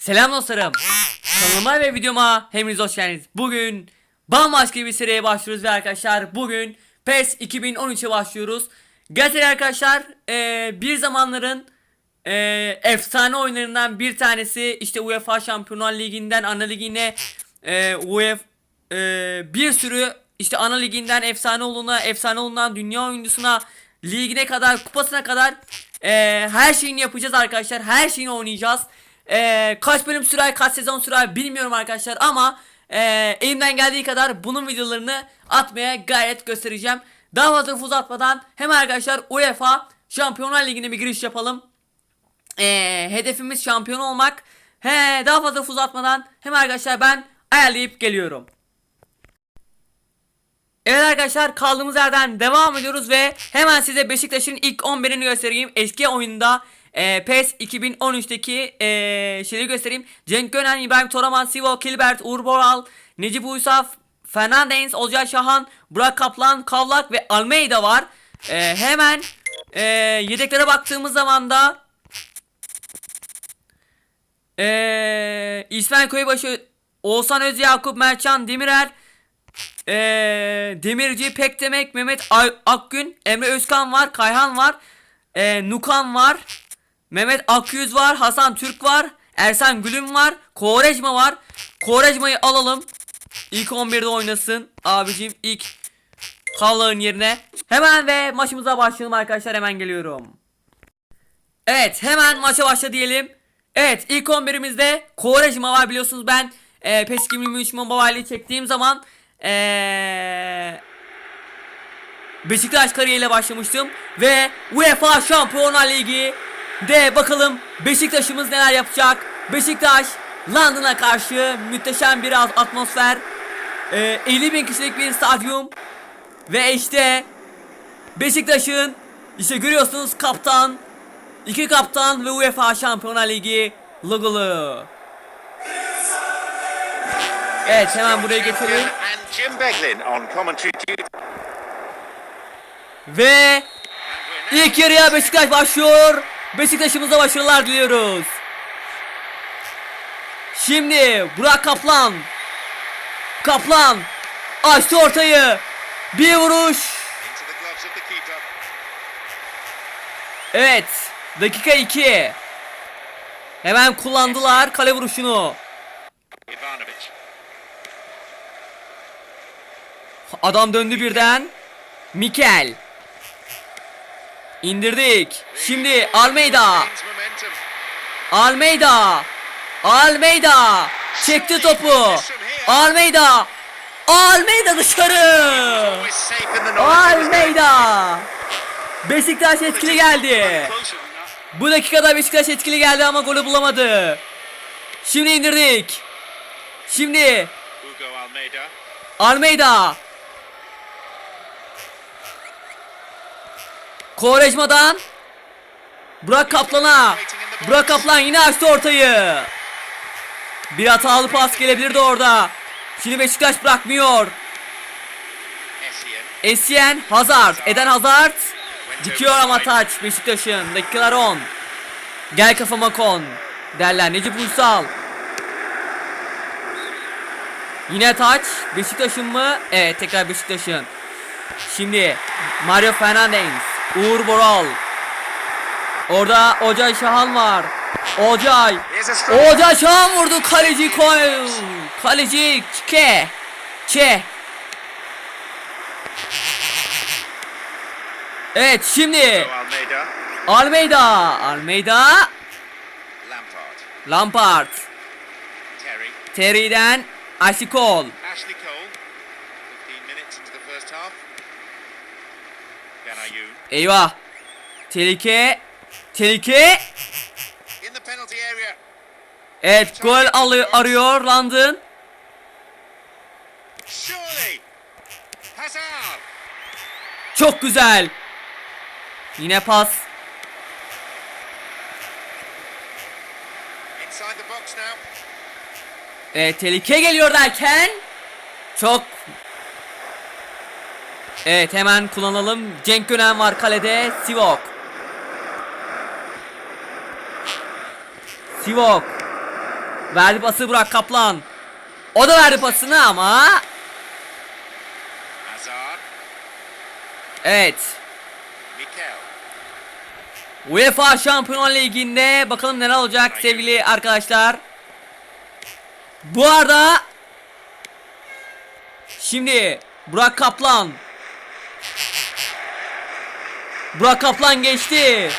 Selam dostlarım. Kanalıma ve videoma hepiniz hoş geldiniz. Bugün bambaşka bir seriye başlıyoruz ve arkadaşlar bugün PES 2013'e başlıyoruz. Gerçekten arkadaşlar eee, bir zamanların eee, efsane oyunlarından bir tanesi işte UEFA Şampiyonlar Ligi'nden ana ligine eee UEFA eee, bir sürü işte ana liginden efsane oluna efsane olunan dünya oyuncusuna ligine kadar kupasına kadar eee, her şeyini yapacağız arkadaşlar her şeyini oynayacağız. Eee, kaç bölüm sürer kaç sezon sürer bilmiyorum arkadaşlar ama eee, elimden geldiği kadar bunun videolarını atmaya gayret göstereceğim. Daha fazla lafı uzatmadan hemen arkadaşlar UEFA Şampiyonlar Ligi'ne bir giriş yapalım. Eee, hedefimiz şampiyon olmak. He, daha fazla lafı uzatmadan hemen arkadaşlar ben ayarlayıp geliyorum. Evet arkadaşlar kaldığımız yerden devam ediyoruz ve hemen size Beşiktaş'ın ilk 11'ini göstereyim. Eski oyunda e, PES 2013'teki e, şeyleri göstereyim. Cenk Gönen, İbrahim Toraman, Sivo, Kilbert, Uğur Boral, Necip Uysal, Fernandez, Olcay Şahan, Burak Kaplan, Kavlak ve Almeida var. E, hemen e, yedeklere baktığımız zaman da e, İsmail Koyubaşı, Oğuzhan Özyakup, Mertcan Demirer, ee, Demirci, Pekdemek, Mehmet Akgün, Emre Özkan var, Kayhan var, ee, Nukan var, Mehmet Akyüz var, Hasan Türk var, Ersan Gülüm var, Kovarejma var. Kovarejma'yı alalım. İlk 11'de oynasın. Abicim ilk Kavlağın yerine. Hemen ve maçımıza başlayalım arkadaşlar hemen geliyorum. Evet hemen maça başla diyelim. Evet ilk 11'imizde Kovarejma var biliyorsunuz ben e, PES 2023 Mobile'i çektiğim zaman e, Beşiktaş kariyeriyle başlamıştım ve UEFA Şampiyonlar Ligi de bakalım Beşiktaş'ımız neler yapacak. Beşiktaş London'a karşı muhteşem bir at- atmosfer. E, 50 bin kişilik bir stadyum ve işte Beşiktaş'ın işte görüyorsunuz kaptan iki kaptan ve UEFA Şampiyonlar Ligi logolu. Evet hemen buraya duty. Ve ilk yarıya Beşiktaş başlıyor. Beşiktaş'ımıza başarılar diliyoruz. Şimdi Burak Kaplan. Kaplan açtı ortayı. Bir vuruş. Evet. Dakika 2. Hemen kullandılar kale vuruşunu. Adam döndü birden. Mikel. İndirdik. Şimdi Almeida. Almeida. Almeida. Çekti topu. Almeida. Almeida dışarı. Almeida. Beşiktaş etkili geldi. Bu dakikada Beşiktaş etkili geldi ama golü bulamadı. Şimdi indirdik. Şimdi Almeida. Almeida. Kovarejma'dan Burak Kaplan'a. Burak Kaplan yine açtı ortayı. Bir hatalı pas gelebilirdi orada. Şimdi Beşiktaş bırakmıyor. Essien Hazard. Eden Hazard. Dikiyor ama taç Beşiktaş'ın. Dakikalar 10. Gel kafama kon. Derler Necip Uysal. Yine taç. Beşiktaş'ın mı? Evet tekrar Beşiktaş'ın. Şimdi Mario Fernandez. Uğur Boral. Orada Ocay Şahan var. Ocay. Ocay Şahan vurdu. Kaleci koy. Kaleci Çike. Çe. Evet şimdi Almeida. Almeida. Lampard. Lampard. Terry. Terry'den Ashley. Ashley Cole. 15 minutes into the first half. Eyvah. Tehlike. Tehlike. Evet gol alıyor arıyor London. Çok güzel. Yine pas. Evet tehlike geliyor derken. Çok. Evet hemen kullanalım. Cenk Gönen var kalede. Sivok. Sivok. Verdi pası Burak Kaplan. O da verdi pasını ama. Evet. UEFA Şampiyonlar Ligi'nde bakalım neler olacak sevgili arkadaşlar. Bu arada şimdi Burak Kaplan Burak Kaplan geçti.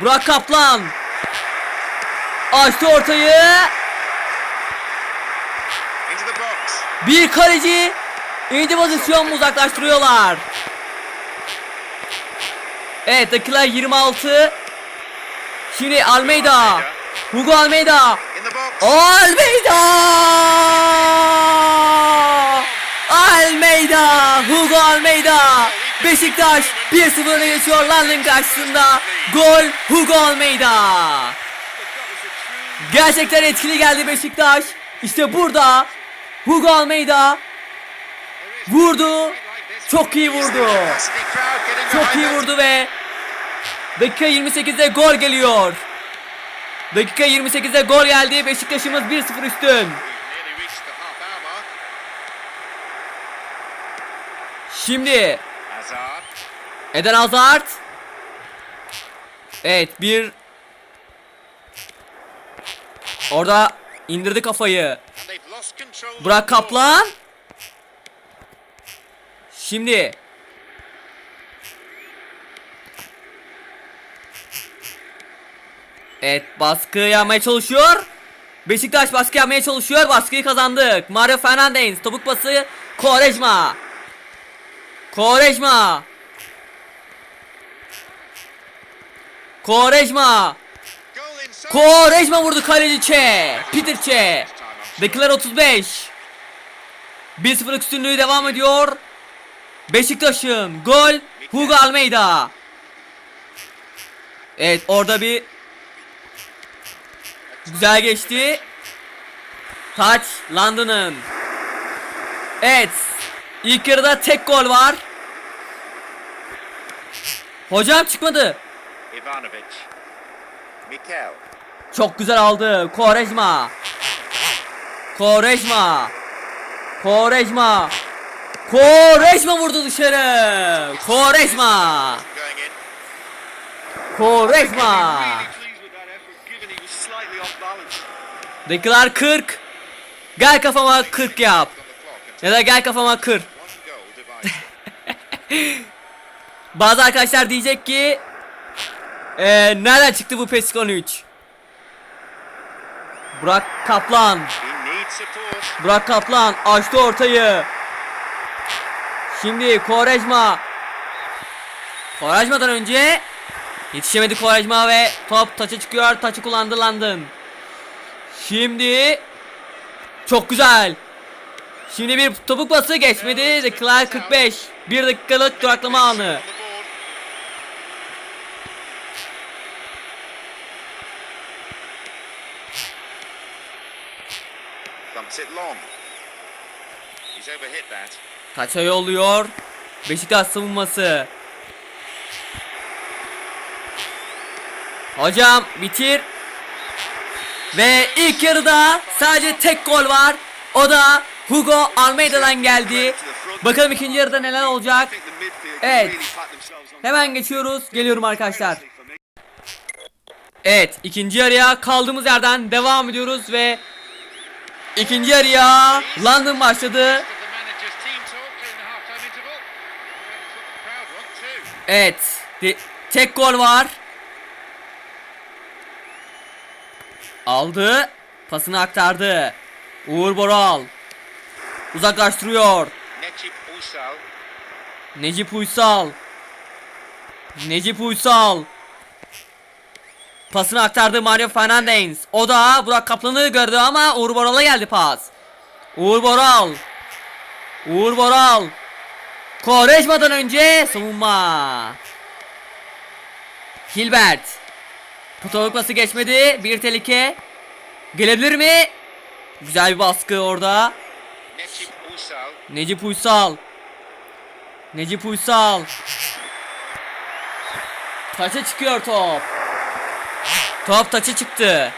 Burak Kaplan açtı ortayı. Bir kaleci ince pozisyon uzaklaştırıyorlar. Evet dakika 26. Şimdi Almeida. Hugo Almeida. Almeida! Almeida! Hugo Almeida! Beşiktaş 1-0 öne geçiyor London karşısında. Gol Hugo Almeida. Gerçekten etkili geldi Beşiktaş. İşte burada Hugo Almeida vurdu. Çok iyi vurdu. Çok iyi vurdu ve dakika 28'de gol geliyor. Dakika 28'de gol geldi. Beşiktaş'ımız 1-0 üstün. Şimdi Hazard. Eden Hazard. Evet bir Orada indirdi kafayı. Burak. Kaplan. Şimdi Evet baskı yapmaya çalışıyor. Beşiktaş baskı yapmaya çalışıyor. Baskıyı kazandık. Mario Fernandes topuk pası Quaresma. Goal inside. Quaresma vurdu kaleci Çe. Peter Çe. Dakikalar 35. 1-0 üstünlüğü devam ediyor. Beşiktaş'ın gol Hugo Almeida. Evet orada bir güzel geçti. Taç London'ın. Evet. İlk yarıda tek gol var. Hocam çıkmadı. Ivanovic. Mikel. Çok güzel aldı. Quaresma. Quaresma. Quaresma. Quaresma vurdu dışarı. Off balance. Dakikalar 40. Gel kafama 40 yap. Ya da gel kafama kır. Bazı arkadaşlar diyecek ki eee nereden çıktı bu PES 13? Burak Kaplan. Burak Kaplan açtı ortayı. Şimdi Quaresma. Quaresma'dan önce yetişemedi Quaresma ve top taça çıkıyor. Taçı kullandı London. Şimdi çok güzel. Şimdi bir topuk pası geçmedi. Dakikalar 45. Bir dakikalık duraklama anı. Taça yolluyor. Beşiktaş savunması. Hocam bitir. Ve ilk yarıda sadece tek gol var. O da Hugo Almeida'dan geldi. Bakalım ikinci yarıda neler olacak. Evet. Hemen geçiyoruz. Geliyorum arkadaşlar. Evet ikinci yarıya kaldığımız yerden devam ediyoruz ve ikinci yarıya London başladı. Evet. tek gol var. Aldı. Pasını aktardı. Uğur Boral. Uzaklaştırıyor. Necip Uysal. Necip Uysal. Necip Uysal. Pasını aktardı Mario Fernandes. O da Burak Kaplan'ı gördü ama Uğur Boral'a geldi pas. Uğur Boral. Uğur Boral. Koreşmadan önce savunma. Hilbert. Potalık pası geçmedi. Bir tehlike. Gelebilir mi? Güzel bir baskı orada. Necip Uysal. Necip Uysal. Necip Uysal. Taça çıkıyor top. Top taça çıktı.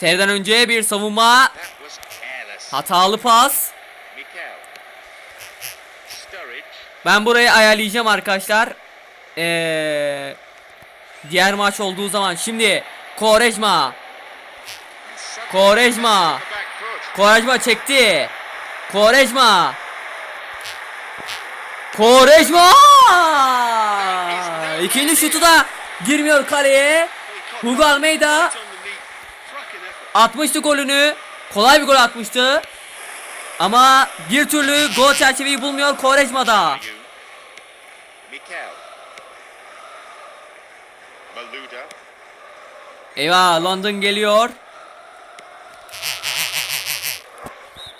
Terden önce bir savunma. Hatalı pas. Ben burayı ayarlayacağım arkadaşlar. Ee, diğer maç olduğu zaman. Şimdi Korejma. Foot. Korejma çekti. Korejma. Korejma! İkinci şutu da girmiyor kaleye. Hugo Almeida atmıştı golünü. Kolay bir gol atmıştı. Ama bir türlü gol çerçeveyi bulmuyor Korejma'da. Eyvah London geliyor.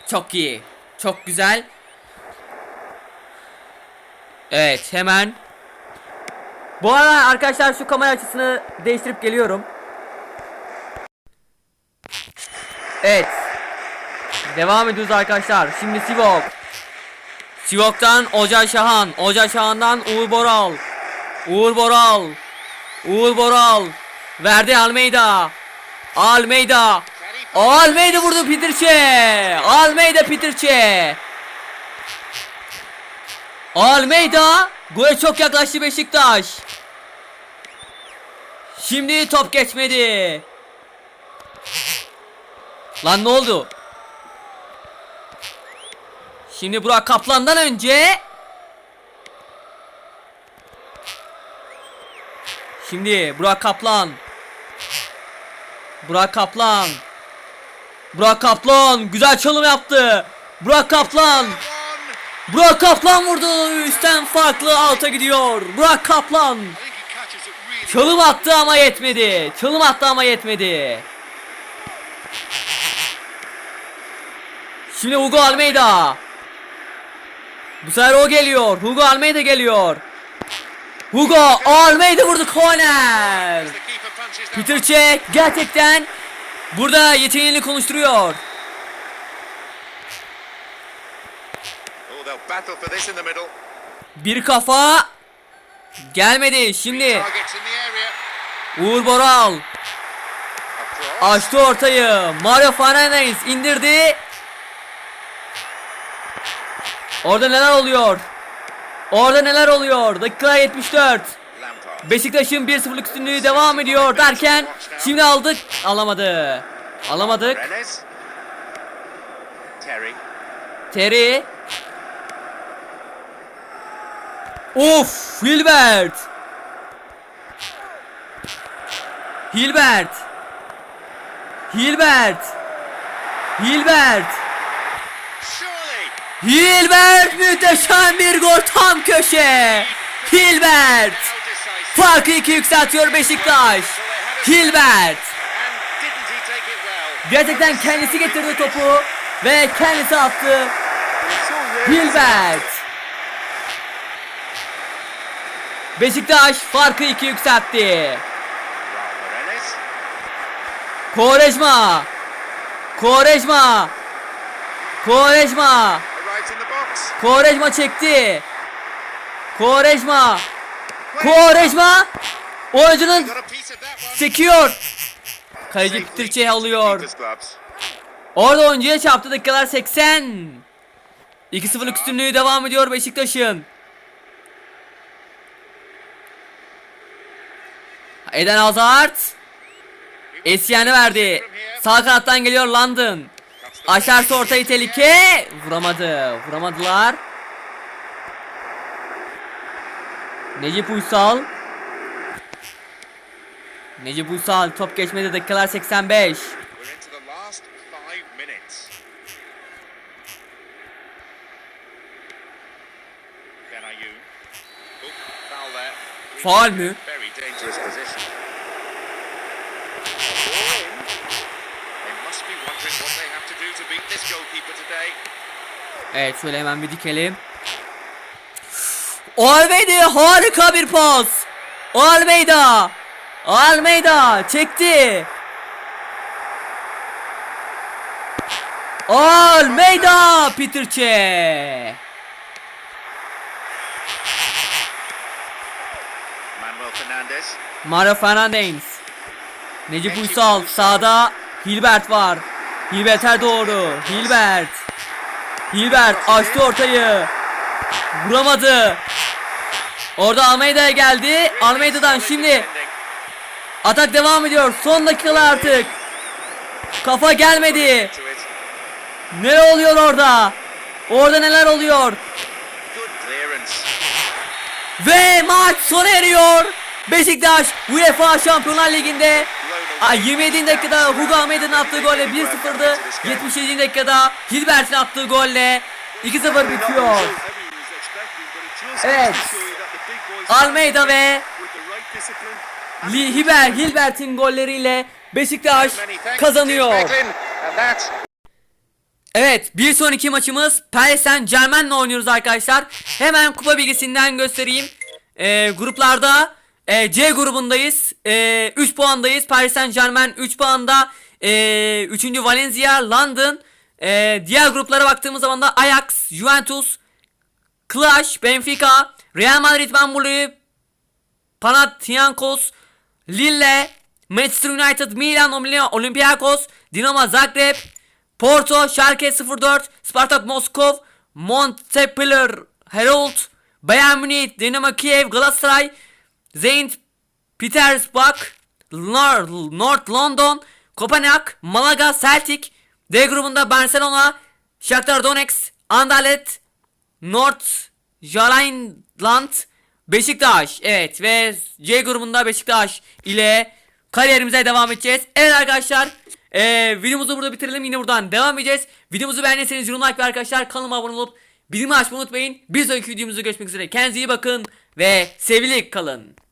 Çok iyi. Çok güzel. Evet hemen. Bu arada arkadaşlar şu kamera açısını değiştirip geliyorum. Evet. Devam ediyoruz arkadaşlar. Şimdi Sivok. Sivok'tan Oca Şahan. Oca Şahan'dan Uğur Boral. Uğur Boral. Uğur Boral. Verdi Almeida. Almeida. Almeida vurdu Peterçe. Almeida Peterçe. Almeida gole çok yaklaştı Beşiktaş. Şimdi top geçmedi. Lan ne oldu? Şimdi Burak Kaplan'dan önce Şimdi Burak Kaplan Burak Kaplan Burak Kaplan güzel çalım yaptı. Burak Kaplan. Burak Kaplan vurdu. Üstten farklı alta gidiyor. Burak Kaplan. Çalım attı ama yetmedi. Çalım attı ama yetmedi. Şimdi Hugo Almeida. Bu sefer o geliyor. Hugo Almeida geliyor. Hugo Almeida vurdu that Peter Cech gerçekten burada yeteneğini konuşturuyor. Oh. Bir kafa gelmedi. Şimdi. Uğur Boral açtı ortayı. Mario Fernandes indirdi. Orada neler oluyor? Orada neler oluyor? Dakika 74. Beşiktaş'ın 1-0'lık üstünlüğü devam ediyor derken şimdi aldık. Alamadı. Alamadık. Terry. Of, Hilbert. Hilbert. Hilbert. Hilbert. Hilbert muhteşem bir gol tam köşe. Hilbert. Farkı iki yükseltiyor Beşiktaş. Hilbert. Gerçekten kendisi getirdi topu ve kendisi attı. Hilbert. Beşiktaş farkı iki yükseltti. Koreşma. Koreşma. Koreşma. Koreşma çekti. Koreşma. Koreşma. Oyuncunun çekiyor. Kaleci Petrçe alıyor. Orada oyuncuya çarptı dakikalar 80. 2-0'lık üstünlüğü devam ediyor Beşiktaş'ın. Eden Hazard. Esyen'i verdi. Sağ kanattan geliyor London. Aşarsa ortayı tehlike. Vuramadı. Vuramadılar. Necip Uysal. Necip Uysal top geçmedi dakikalar 85. We're into the last five minutes. Ben Ayoun. Oh, foul there. Faul mü? Very dangerous position. Ball in. They must be wondering what they have to do to beat this goalkeeper today. Evet şöyle hemen bir dikelim. Almeida harika bir pas. Almeida. Almeida çekti. Almeida Peterçe. Manuel Fernandes. Mario Fernandes. Necip Uysal sağda Hilbert var. Hilbert'e doğru. Hilbert. Hilbert açtı ortayı. Vuramadı. Orada Almeida'ya geldi. Almeida'dan şimdi atak devam ediyor. Son dakikalar artık. Kafa gelmedi. Ne oluyor orada? Orada neler oluyor? Ve maç sona eriyor. Beşiktaş UEFA Şampiyonlar Ligi'nde Ay, 27. dakikada Hugo Almeida'nın attığı golle 1-0'dı. 77. dakikada Hilbert'in attığı golle 2-0 bitiyor. Evet. Almeida ve Hiber Hilbert'in golleriyle Beşiktaş kazanıyor. Evet bir sonraki maçımız Paris Saint Germain'le oynuyoruz arkadaşlar. Hemen kupa bilgisinden göstereyim. Ee, gruplarda e, C grubundayız. E, 3 puandayız. Paris Saint Germain 3 puanda. E, 3. Valencia, London. E, diğer gruplara baktığımız zaman da Ajax, Juventus, Clash, Benfica, Real Madrid, Bambuli, Panathinaikos, Lille, Manchester United, Milan, Olympiakos, Dinamo Zagreb, Porto, Schalke 04, Spartak Moskov, Montpellier, Herald, Bayern Münih, Dinamo Kiev, Galatasaray, Zenit Petersburg, North London, Kopenhag, Malaga, Celtic, D grubunda Barcelona, Shakhtar Donetsk, Anderlecht, North Jylland, Beşiktaş. Evet ve C grubunda Beşiktaş ile kariyerimize devam edeceğiz. Evet arkadaşlar eee, videomuzu burada bitirelim. Yine buradan devam edeceğiz. Videomuzu beğendiyseniz yorum like ve arkadaşlar kanalıma abone olup bildirim açmayı unutmayın. Bir sonraki videomuzda görüşmek üzere. Kendinize iyi bakın ve sevgilik kalın.